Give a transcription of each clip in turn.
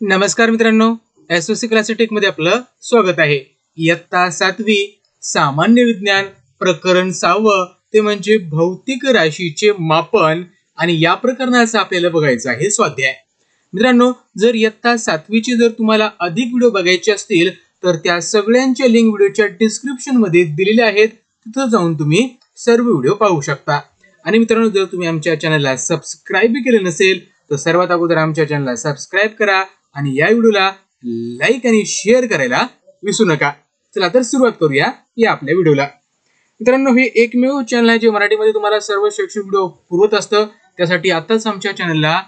नमस्कार मित्रांनो SOC C मध्ये आपलं स्वागत आहे. इयत्ता सातवी सामान्य विज्ञान प्रकरण सहावं ते म्हणजे भौतिक राशीचे मापन आणि या प्रकरणाचं आपल्याला बघायचं आहे स्वाध्याय. मित्रांनो जर इयत्ता सातवीचे जर तुम्हाला अधिक व्हिडिओ बघायचे असतील तर त्या सगळ्यांच्या लिंक व्हिडिओच्या डिस्क्रिप्शनमध्ये दिलेल्या आहेत. तिथं जाऊन तुम्ही सर्व व्हिडिओ पाहू शकता. आणि मित्रांनो जर तुम्ही आमच्या चॅनलला सबस्क्राईब केले नसेल तर सर्वात अगोदर आमच्या चॅनलला सबस्क्राईब करा. आणि या व्हिडिओला लाईक आणि शेअर करायला विसरू नका. चला तर सुरुवात करूया या आपल्या व्हिडिओला. मित्रांनो हे एकमेव चॅनल आहे जे मराठीमध्ये तुम्हाला सर्व शैक्षणिक व्हिडिओ पुरवत असतं. त्यासाठी आत्ताच आमच्या चॅनलला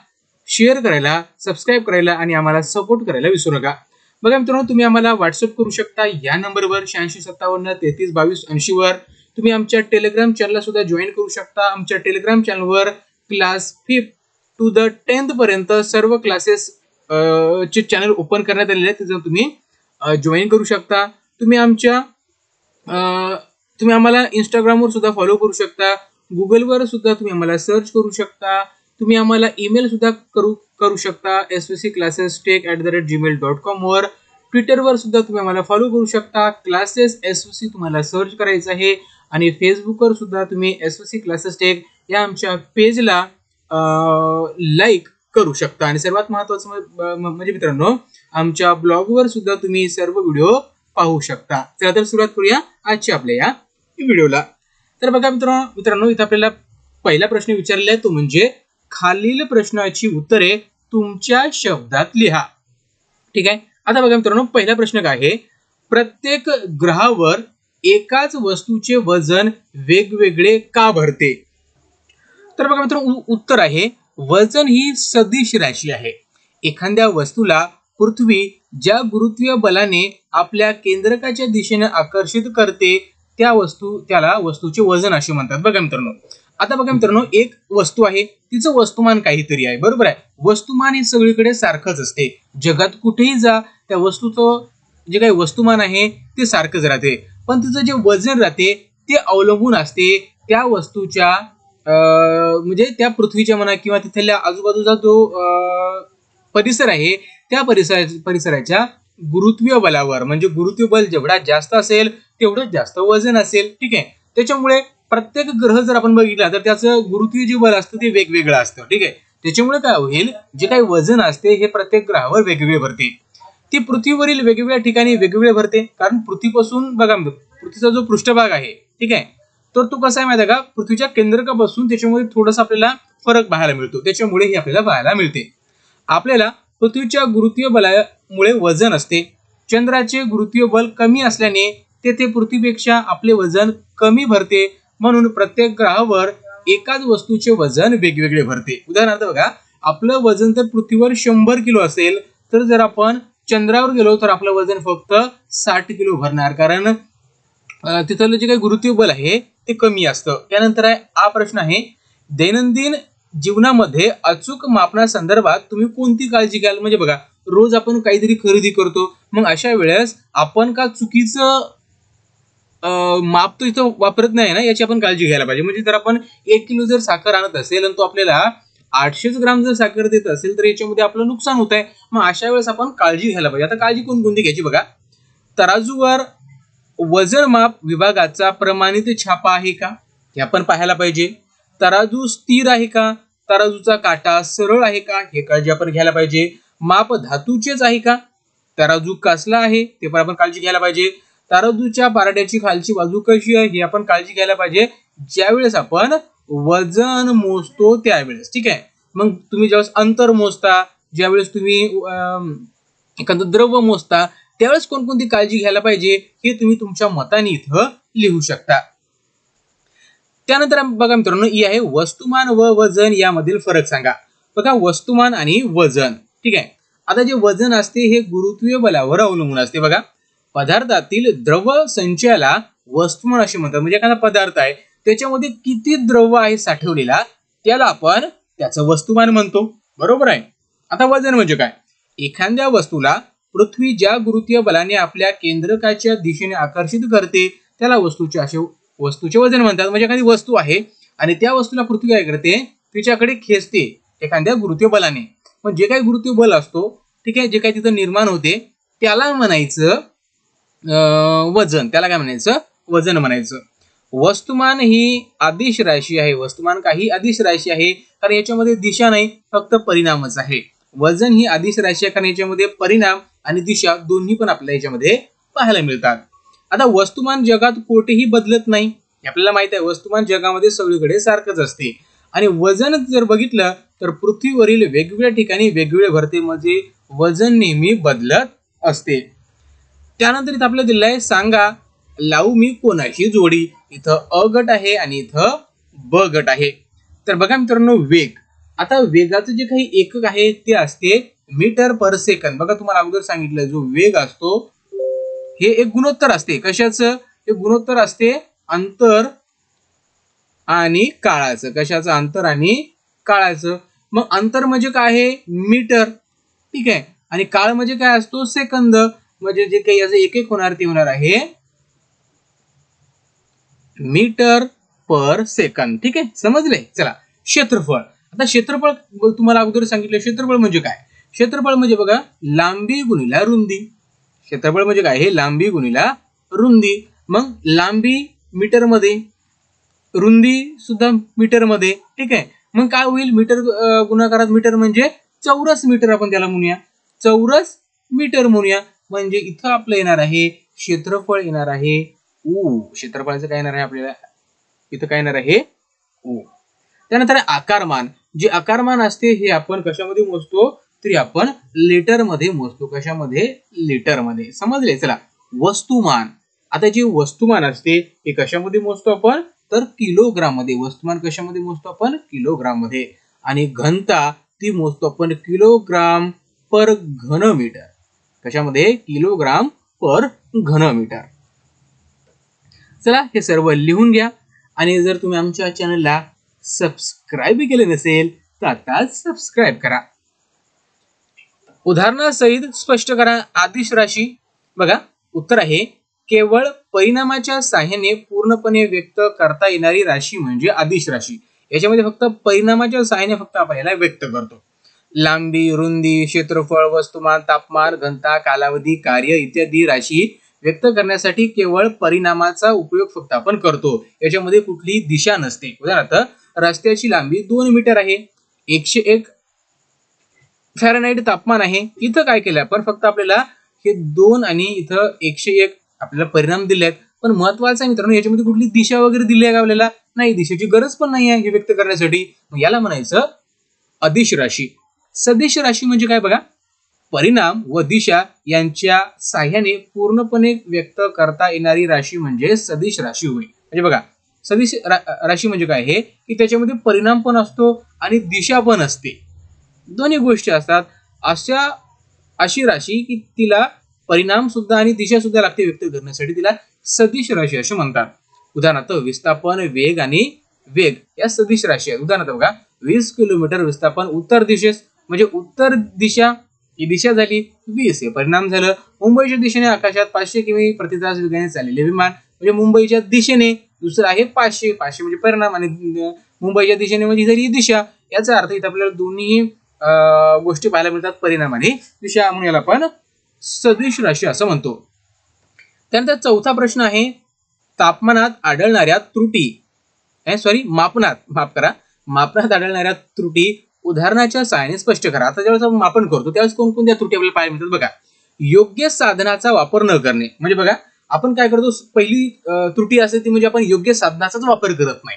शेअर करायला सबस्क्राईब करायला आणि आम्हाला सपोर्ट करायला विसरू नका. बघा मित्रांनो तुम्ही आम्हाला व्हॉट्सअप करू शकता. या नंबरवर शहाऐंशी सत्तावन्न तेहतीस बावीस ऐंशीवर तुम्ही आमच्या टेलिग्राम चॅनलला सुद्धा जॉईन करू शकता. आमच्या टेलिग्राम चॅनलवर class fifth to the tenth पर्यंत सर्व क्लासेस चे चॅनल ओपन करण्यात आलेले आहे तिथं तुम्ही जॉईन करू शकता. तुम्ही आमच्या तुम्ही आम्हाला इंस्टाग्रामवर सुद्धा फॉलो करू शकता. गुगलवर सुद्धा तुम्ही आम्हाला सर्च करू शकता. तुम्ही आम्हाला ईमेल सुद्धा करू करू शकता. S C classes tech at the rate Gmail dot कॉमवर ट्विटरवर सुद्धा तुम्ही आम्हाला फॉलो करू शकता. क्लासेस एस सी तुम्हाला सर्च करायचं आहे. आणि फेसबुकवर सुद्धा तुम्ही एस सी क्लासेस टेक या आमच्या पेजला लाईक करू शकता. आणि सर्वात महत्वाचं म्हणजे मित्रांनो आमच्या ब्लॉगवर सुद्धा तुम्ही सर्व व्हिडिओ पाहू शकता. चला तर सुरुवात करूया आजच्या आपल्या या व्हिडिओला. तर बघा मित्रांनो मित्रांनो इथं आपल्याला पहिला प्रश्न विचारलेला आहे तो म्हणजे खालील प्रश्नाची उत्तरे तुमच्या शब्दात लिहा. ठीक आहे? आता बघा मित्रांनो पहिला प्रश्न काय आहे? प्रत्येक ग्रहावर एकाच वस्तूचे वजन वेगवेगळे का भरते? तर बघा मित्रांनो उत्तर आहे वजन ही सदिश राशी आहे. एखाद्या वस्तूला पृथ्वी ज्या गुरुत्वीय बलाने आपल्या केंद्रकाच्या दिशेने आकर्षित करते त्या वस्तू त्याला वस्तूचे वजन असे म्हणतात. बघा मित्रांनो. आता बघा मित्रांनो एक वस्तू आहे. तिचं वस्तुमान काहीतरी आहे. बरोबर आहे? वस्तुमान हे सगळीकडे सारखंच असते. जगात कुठेही जा त्या वस्तूचं जे काही वस्तुमान आहे ते सारखंच राहते. पण तिचं जे वजन राहते ते अवलंबून असते. त्या वस्तूच्या म्हणजे त्या पृथ्वीच्या म्हणा किंवा तिथल्या आजूबाजूचा जो परिसर आहे त्या परिसर परिसराच्या गुरुत्वीय बलावर म्हणजे गुरुत्वीय बल जेवढा जास्त असेल तेवढं जास्त वजन असेल ठीक आहे? त्याच्यामुळे प्रत्येक ग्रह जर आपण बघितला तर त्याचं गुरुत्वीय जे बल असतं ते वेगवेगळं असतं ठीक आहे? त्याच्यामुळे काय होईल जे काही वजन असते हे प्रत्येक ग्रहावर वेगवेगळे भरते. ती पृथ्वीवरील वेगवेगळ्या ठिकाणी वेगवेगळे भरते. कारण पृथ्वीपासून बघा पृथ्वीचा जो पृष्ठभाग आहे ठीक आहे? तर तो कसा आहे माहिती आहे का? पृथ्वीच्या केंद्रकापासून त्याच्यामध्ये थोडासा आपल्याला फरक पाहायला मिळतो. त्याच्यामुळे ही आपल्याला पाहायला मिळते. आपल्याला पृथ्वीच्या गुरुत्वीय बलामुळे वजन असते. चंद्राचे गुरुत्वीय बल कमी असल्याने तेथे पृथ्वीपेक्षा आपले वजन कमी भरते. म्हणून प्रत्येक ग्रहावर एकाच वस्तूचे वजन वेगवेगळे भरते. उदाहरणार्थ बघा आपलं वजन जर पृथ्वीवर शंभर किलो असेल तर जर आपण चंद्रावर गेलो तर आपलं वजन फक्त साठ किलो भरणार. कारण तिथलं जे काही गुरुत्वीय बल आहे ते कमी असतं. त्यानंतर आहे हा प्रश्न आहे दैनंदिन जीवनामध्ये अचूक मापनासंदर्भात तुम्ही कोणती काळजी घ्याल? म्हणजे बघा रोज आपण काहीतरी खरेदी करतो मग अशा वेळेस आपण का चुकीचं माप तो इथं वापरत नाही ना याची आपण काळजी घ्यायला पाहिजे. म्हणजे जर आपण एक किलो जर साखर आणत असेल आणि तो आपल्याला आठशेच ग्राम जर साखर देत असेल तर याच्यामध्ये आपलं नुकसान होत आहे मग अशा वेळेस आपण काळजी घ्यायला पाहिजे. आता काळजी कोणकोणती घ्यायची बघा? तराजूवर वजनमाप विभागाचा प्रमाणित छापा आहे का? हे आपण पाहायला पाहिजे. तराजू स्थिर आहे का? तराजूचा काटा सरळ आहे का? हे काळजी आपण घ्यायला पाहिजे. माप धातूचेच आहे का? तराजू कसला आहे? ते पण आपण काळजी घ्यायला पाहिजे. तराजूच्या पारड्याची खालची बाजू कशी आहे? हे आपण काळजी घ्यायला पाहिजे. ज्यावेळेस आपण वजन मोजतो त्यावेळेस. ठीक आहे? मग तुम्ही ज्यावेळेस अंतर मोजता ज्यावेळेस तुम्ही एखादं द्रव्य मोजता त्यावेळेस कोणकोणती काळजी घ्यायला पाहिजे हे तुम्ही तुमच्या मताने इथं लिहू शकता. त्यानंतर बघा मित्रांनो ही आहे वस्तुमान व वजन यामधील फरक सांगा. बघा वस्तुमान आणि वजन ठीक आहे? आता जे वजन असते हे गुरुत्वीय बलावर अवलंबून असते. बघा पदार्थातील द्रव संचयाला वस्तुमान असे म्हणतात. म्हणजे एखादा पदार्थ आहे त्याच्यामध्ये किती द्रव आहे साठवलेला त्याला आपण त्याचं वस्तुमान म्हणतो. बरोबर आहे? आता वजन म्हणजे काय? एखाद्या वस्तूला पृथ्वी ज्या गुरुत्वीय बलाने आपल्या केंद्रकाच्या दिशेने आकर्षित करते त्याला वस्तूचे असे वस्तूचे वजन म्हणतात. म्हणजे एखादी वस्तू आहे आणि त्या वस्तूला पृथ्वी काय करते? तिच्याकडे खेचते एखाद्या गुरुत्वीय बलाने. पण जे काही गुरुत्वीय बल असतो ठीक आहे जे काही तिथं निर्माण होते त्याला म्हणायचं वजन. त्याला काय म्हणायचं? वजन म्हणायचं. वस्तुमान ही आदिश राशी आहे. वस्तुमान काही आदिश राशी आहे कारण याच्यामध्ये दिशा नाही फक्त परिणामच आहे. वजन ही आदिश राशी आहे कारण याच्यामध्ये परिणाम आणि दिशा दोन्ही पण आपल्या याच्यामध्ये पाहायला मिळतात. आता वस्तुमान जगात कोठेही बदलत नाही. आपल्याला माहीत आहे वस्तुमान जगामध्ये सगळीकडे सारखंच असते. आणि वजन जर बघितलं तर पृथ्वीवरील वेगवेगळ्या ठिकाणी वेगवेगळ्या भरतेमध्ये म्हणजे वजन नेहमी बदलत असते. त्यानंतर इथं आपल्याला दिलं आहे सांगा लावू मी कोणाची जोडी? इथं अ गट आहे आणि इथं ब गट आहे. तर बघा मित्रांनो वेग. आता वेगाचं जे काही एकक आहे ते असते मीटर पर सेकंद. बघा तुम्हाला अगोदर सांगितलं जो वेग असतो हे एक गुणोत्तर असते. कशाचं? हे गुणोत्तर असते अंतर आणि काळाचं. कशाचं? अंतर आणि काळाचं. मग अंतर म्हणजे काय आहे? मीटर. ठीक आहे? आणि काळ म्हणजे काय असतो? सेकंद. म्हणजे जे काही याचं एक एक होणार ते होणार आहे मीटर पर सेकंद. ठीक आहे? समजले? चला क्षेत्रफळ. आता क्षेत्रफळ तुम्हाला अगोदर सांगितलं क्षेत्रफळ म्हणजे काय? क्षेत्रफळ म्हणजे बघा लांबी गुणिला रुंदी. क्षेत्रफळ म्हणजे काय? हे लांबी गुणिला रुंदी. मग लांबी मीटरमध्ये रुंदी सुद्धा मीटरमध्ये ठीक आहे? मग काय होईल? मीटर गुणाकारात मीटर म्हणजे चौरस मीटर आपण त्याला म्हणूया. चौरस मीटर म्हणूया. म्हणजे इथं आपलं येणार आहे क्षेत्रफळ येणार आहे ऊ. क्षेत्रफळाचं काय येणार आहे आपल्याला? इथं काय येणार आहे? ऊ. त्यानंतर आकारमान. जे आकारमान असते हे आपण कशामध्ये मोजतो? तरी आपण लिटरमध्ये मोजतो. कशामध्ये? लिटरमध्ये. समजले? चला. वस्तुमान. आता जे वस्तुमान असते हे कशामध्ये मोजतो आपण? तर किलोग्राममध्ये वस्तुमान कशामध्ये मोजतो आपण? किलोग्राममध्ये आणि घनता ती मोजतो आपण किलोग्राम पर घनमीटर. कशामध्ये? किलोग्राम पर घनमीटर. चला हे सर्व लिहून घ्या. आणि जर तुम्ही आमच्या चॅनलला सबस्क्राईब केले नसेल तर आता सबस्क्राईब करा. उदाहरणासहित स्पष्ट करा. आदिश राशी. बघा उत्तर आहे केवळ परिणामाच्या साह्याने पूर्णपणे व्यक्त करता येणारी राशी म्हणजे आदिश राशी. याच्यामध्ये फक्त परिणामाच्या साह्याने फक्त आपण याला व्यक्त करतो. लांबी रुंदी क्षेत्रफळ वस्तुमान तापमान घनता कालावधी कार्य इत्यादी राशी व्यक्त करण्यासाठी केवळ परिणामाचा उपयोग फक्त आपण करतो. याच्यामध्ये कुठलीही दिशा नसते. उदाहरणार्थ रस्त्याची लांबी दोन मीटर आहे. एकशे एक फॅरनाईट तापमान आहे. इथं काय केलं आपण? फक्त आपल्याला हे दोन आणि इथं एकशे एक आपल्याला परिणाम दिले आहेत पण महत्वाचं आहे मित्रांनो याच्यामध्ये कुठली दिशा वगैरे दिली आहे का आपल्याला? नाही दिशेची गरज पण नाही आहे हे व्यक्त करण्यासाठी. याला म्हणायचं अदिश राशी. सदिश राशी म्हणजे काय बघा? परिणाम व दिशा यांच्या साह्याने पूर्णपणे व्यक्त करता येणारी राशी म्हणजे सदिश राशी होईल म्हणजे बघा सदिश रा- राशी म्हणजे काय? हे की त्याच्यामध्ये परिणाम पण असतो आणि दिशा पण असते. दोन्ही गोष्टी असतात. अशा अशी राशी की तिला परिणाम सुद्धा आणि दिशा सुद्धा लागते व्यक्त करण्यासाठी तिला सदिश राशी असे म्हणतात. उदाहरणार्थ विस्थापन वेग आणि वेग या सदिश राशी आहेत. उदाहरणार्थ बघा वीस किलोमीटर विस्थापन उत्तर दिशेस म्हणजे उत्तर दिशा ही दिशा झाली वीस हे परिणाम झालं मुंबईच्या दिशेने आकाशात पाचशे किमी प्रतितास वेगाने चाललेले विमान म्हणजे मुंबईच्या दिशेने दुसरं आहे पाचशे पाचशे म्हणजे परिणाम आणि मुंबईच्या दिशेने म्हणजे झाली दिशा. याचा अर्थ इथं आपल्याला दोन्ही गोष्टी पाहायला मिळतात परिणामाने. दिशा म्हणून याला आपण सदिश राशी असं म्हणतो. त्यानंतर चौथा प्रश्न आहे तापमानात आढळणाऱ्या त्रुटी. सॉरी मापनात. माफ करा. मापनात आढळणाऱ्या त्रुटी उदाहरणाच्या सहाय्याने स्पष्ट करा. आता ज्यावेळेस आपण मापन करतो त्यावेळेस कोणकोणत्या त्रुटी आपल्याला पाहायला मिळतात बघा. योग्य साधनाचा वापर न करणे. म्हणजे बघा आपण काय करतो पहिली त्रुटी असते ती म्हणजे आपण योग्य साधनाचाच वापर करत नाही.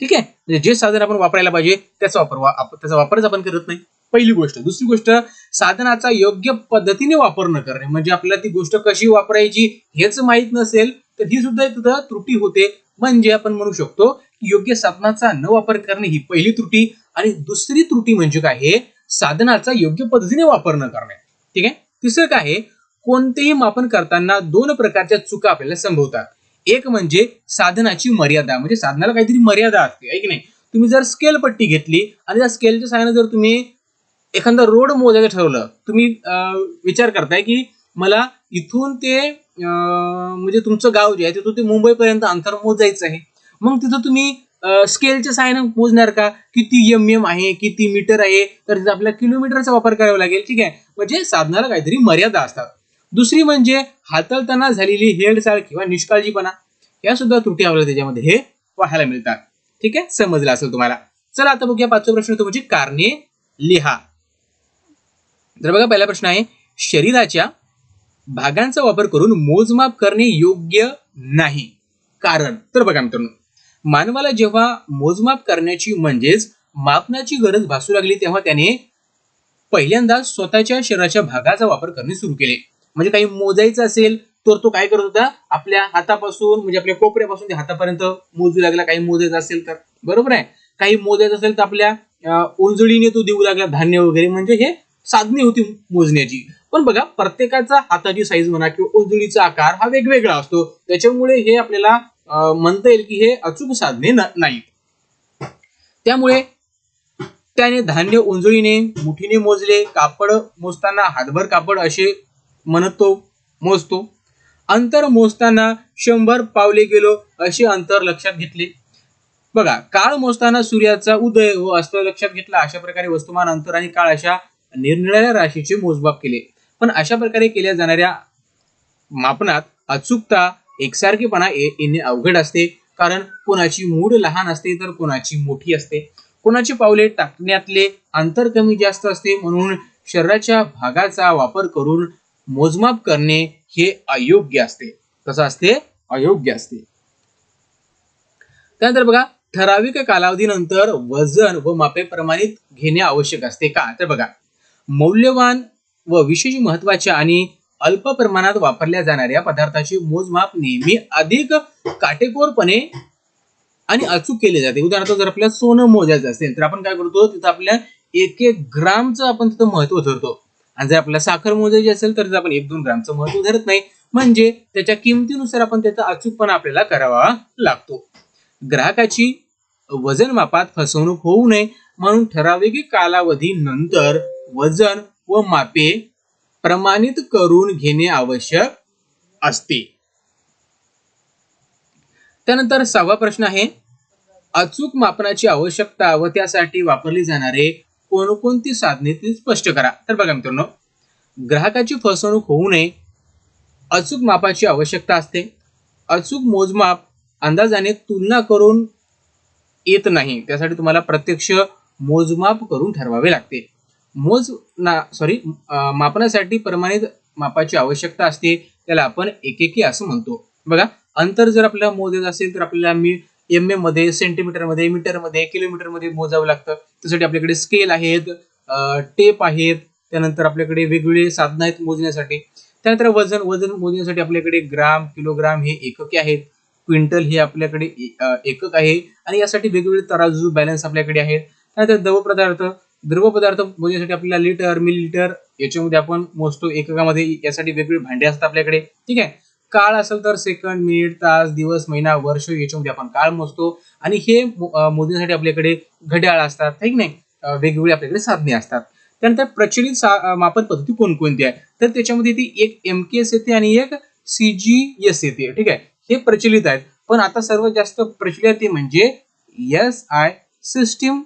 ठीक आहे? म्हणजे जे साधन आपण वापरायला पाहिजे त्याचा वापर त्याचा वापरच आपण करत नाही. पहिली गोष्ट. दुसरी गोष्ट साधनाचा योग्य पद्धतीने वापर न करणे. म्हणजे आपल्याला ती गोष्ट कशी वापरायची हेच माहीत नसेल तर ही सुद्धा तिथं त्रुटी होते. म्हणजे आपण म्हणू शकतो की योग्य साधनाचा न वापर करणे ही पहिली त्रुटी. आणि दुसरी त्रुटी म्हणजे काय हे? साधनाचा योग्य पद्धतीने वापर न करणे. ठीक आहे? तिसरं काय आहे कोणतेही मापन करताना दोन प्रकारच्या चुका आपल्याला संभवतात. एक म्हणजे साधनाची मर्यादा. म्हणजे साधनाला काहीतरी मर्यादा असते. आहे की नाही? तुम्ही जर स्केल पट्टी घेतली आणि त्या स्केलच्या सहाय्याने जर तुम्ही एखादा रोड मोजायचं ठरवलं तुम्ही विचार करताय की मला इथून ते म्हणजे तुमचं गाव जे आहे तिथून ते मुंबईपर्यंत अंतर मोजायचं आहे. मग तिथं तुम्ही स्केलच्या साहाय्यानं मोजणार का? किती एम एम आहे किती मीटर आहे? तर तिथं आपल्याला किलोमीटरचा वापर करावा लागेल ठीक आहे? म्हणजे साधनाला काहीतरी मर्यादा असतात. दुसरी म्हणजे हाताळताना झालेली हेळसाळ किंवा निष्काळजीपणा या सुद्धा त्रुटी आपल्याला त्याच्यामध्ये हे पाहायला मिळतात. ठीक आहे? समजलं असेल तुम्हाला. चला आता बघूया पाचवा प्रश्न तो म्हणजे कारणे लिहा. तर बघा पहिला प्रश्न आहे शरीराच्या भागांचा वापर करून मोजमाप करणे योग्य नाही. कारण तर बघा मित्रांनो मानवाला जेव्हा मोजमाप करण्याची म्हणजेच मापनाची गरज भासू लागली तेव्हा त्याने पहिल्यांदा स्वतःच्या शरीराच्या भागाचा वापर करणे सुरू केले. म्हणजे काही मोजायचं असेल तर तो काय करत होता? आपल्या हातापासून म्हणजे आपल्या कोपऱ्यापासून ते हातापर्यंत मोजू लागला काही मोजायचं असेल तर. बरोबर आहे? काही मोजायचं असेल तर आपल्या अं, ओंजळीने तो देऊ लागला धान्य वगैरे म्हणजे हे साधने होती मोजण्याची. पण बघा प्रत्येकाचा हाताची साईज म्हणा किंवा उजळीचा आकार हा वेगवेगळा असतो. त्याच्यामुळे हे आपल्याला म्हणता येईल की हे अचूक साधने नाहीत. त्यामुळे त्याने धान्य उंजळीने मुठीने मोजले कापड मोजताना हातभर कापड असे म्हणतो मोजतो. अंतर मोजताना शंभर पावले गेलो असे अंतर लक्षात घेतले. बघा काळ मोजताना सूर्याचा उदय व अस्त लक्षात घेतला अशा प्रकारे वस्तुमान अंतर आणि काळ अशा निरनिराळ्या राशीचे मोजमाप केले. पण अशा प्रकारे केल्या जाणाऱ्या मापनात अचूकता एकसारखेपणा येणे अवघड असते. कारण कोणाची मूड लहान असते तर कोणाची मोठी असते. कोणाची पावले टाकण्यातले अंतर कमी जास्त असते म्हणून शरीराच्या भागाचा वापर करून मोजमाप करणे हे अयोग्य असते. कसं असते? अयोग्य असते. त्यानंतर बघा ठराविक कालावधीनंतर वजन व मापे प्रमाणित घेणे आवश्यक असते का? तर बघा मौल्यवान व विशेष महत्त्वाच्या आणि अल्प प्रमाणात वापरल्या जाणाऱ्या पदार्थाचे मोजमाप नेहमी अधिक काटेकोरपणे आणि अचूक केले जाते. उदाहरणार्थ जर आपल्याला सोनं मोजायचं असेल तर आपण काय करतो? तिथं आपल्या एक एक ग्रामचं आपण तिथं महत्त्व धरतो. आणि जर आपल्याला साखर मोजायची असेल तर आपण एक दोन ग्रामचं महत्त्व धरत नाही. म्हणजे त्याच्या किमतीनुसार आपण त्याचा अचूकपणा आपल्याला करावा लागतो. ग्राहकाची वजन मापात फसवणूक होऊ नये म्हणून ठराविक कालावधी नंतर वजन व मापे प्रमाणित करून घेणे आवश्यक असते. त्यानंतर सहावा प्रश्न आहे अचूक मापनाची आवश्यकता व त्यासाठी वापरली जाणारे कोणकोणती साधने ती स्पष्ट करा. तर बघा मित्रांनो ग्राहकाची फसवणूक होऊ नये अचूक मापाची आवश्यकता असते अचूक मोजमाप अंदाजाने तुलना करून येत नाही त्यासाठी तुम्हाला प्रत्यक्ष मोजमाप करून ठरवावे लागते. मोज ना सॉरी मापनासाठी प्रमाणित मापाची आवश्यकता असते त्याला आपण एकेकी असं म्हणतो. बघा अंतर जर आपल्याला मोजायचं असेल तर आपल्याला मी एम एममध्ये सेंटीमीटरमध्ये मीटरमध्ये किलोमीटरमध्ये मोजावं लागतं. त्यासाठी आपल्याकडे स्केल आहेत टेप आहेत त्यानंतर आपल्याकडे वेगवेगळे साधनं आहेत मोजण्यासाठी. त्यानंतर वजन वजन मोजण्यासाठी आपल्याकडे ग्राम किलोग्राम हे एकके आहेत. क्विंटल हे आपल्याकडे ए- एकक आहे. आणि यासाठी वेगवेगळे तराजू बॅलन्स आपल्याकडे आहेत. त्यानंतर द्रव पदार्थ द्रव पदार्थ मोजण्यासाठी आपल्याला लिटर मिलीलिटर याच्यामध्ये आपण मोजतो. एककामध्ये यासाठी वेगवेगळे भांडे असतात आपल्याकडे. ठीक आहे? काळ असेल तर सेकंड मिनिट तास दिवस महिना वर्ष याच्यामध्ये आपण काळ मोजतो. आणि हे मोजण्यासाठी आपल्याकडे घड्याळ असतात. ठीक नाही? वेगवेगळे वेगवेगळी आपल्याकडे साधने असतात. त्यानंतर प्रचलित सा- मापन पद्धती कोणकोणती आहे? तर त्याच्यामध्ये ती एक एम के एस येते आणि एक सी जी एस येते. ठीक आहे? हे प्रचलित आहेत. पण आता सर्वात जास्त प्रचलित ते म्हणजे S I system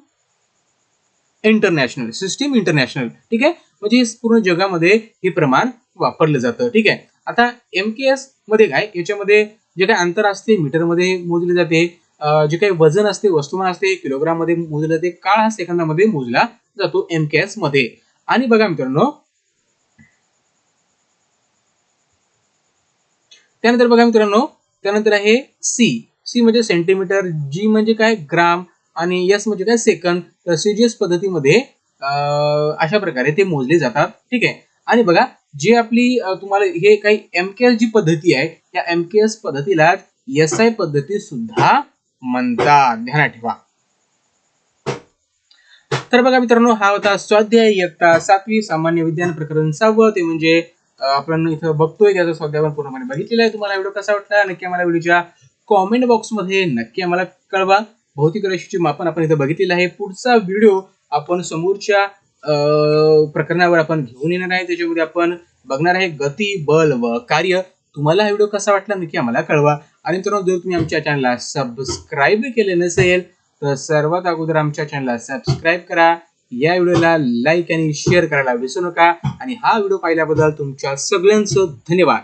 international system international ठीक आहे? म्हणजे पूर्ण जगामध्ये हे प्रमाण वापरलं जातं. ठीक आहे? आता एम के एसमध्ये काय? याच्यामध्ये जे काय अंतर असते मीटरमध्ये मोजले जाते. जे काही वजन असते वस्तुमान असते किलोग्राममध्ये मोजले जाते. काळ हा सेकंदामध्ये मोजला जातो एम के एसमध्ये. आणि बघा मित्रांनो त्यानंतर बघा मित्रांनो त्यानंतर आहे सी सी म्हणजे सेंटीमीटर जी म्हणजे काय? ग्राम. आणि एस म्हणजे काय? सेकंद तर सीजीएस पद्धतीमध्ये अशा प्रकारे ते मोजले जातात. ठीक आहे? आणि बघा जे आपली तुम्हाला हे काही एमकेएस जी पद्धती आहे या एमकेएस पद्धतीला एस आय पद्धती सुद्धा म्हणतात. ध्यानात ठेवा. तर बघा मित्रांनो हा होता स्वाध्याय इयत्ता सातवी सामान्य विज्ञान प्रकरण सहावं ते म्हणजे आपण इथं बघतोय त्याचा स्वाध्याय आपण पूर्णपणे बघितलेला आहे. तुम्हाला व्हिडिओ कसा वाटला? नक्की आम्हाला व्हिडिओच्या कॉमेंट बॉक्समध्ये नक्की आम्हाला कळवा. भौतिक राशीचे मापन आपण इथं बघितलेलं आहे. पुढचा व्हिडिओ आपण समोरच्या प्रकरणावर आपण घेऊन येणार आहे. त्याच्यामध्ये आपण बघणार आहे गती बल व कार्य. तुम्हाला हा व्हिडिओ कसा वाटला नक्की आम्हाला कळवा. आणि मित्रांनो जर तुम्ही आमच्या चॅनलला सबस्क्राईब केले नसेल तर सर्वात अगोदर आमच्या चॅनलला सबस्क्राईब करा. या व्हिडिओला लाईक आणि शेअर करायला विसरू नका. आणि हा व्हिडिओ पाहिल्याबद्दल तुमच्या सगळ्यांचं धन्यवाद.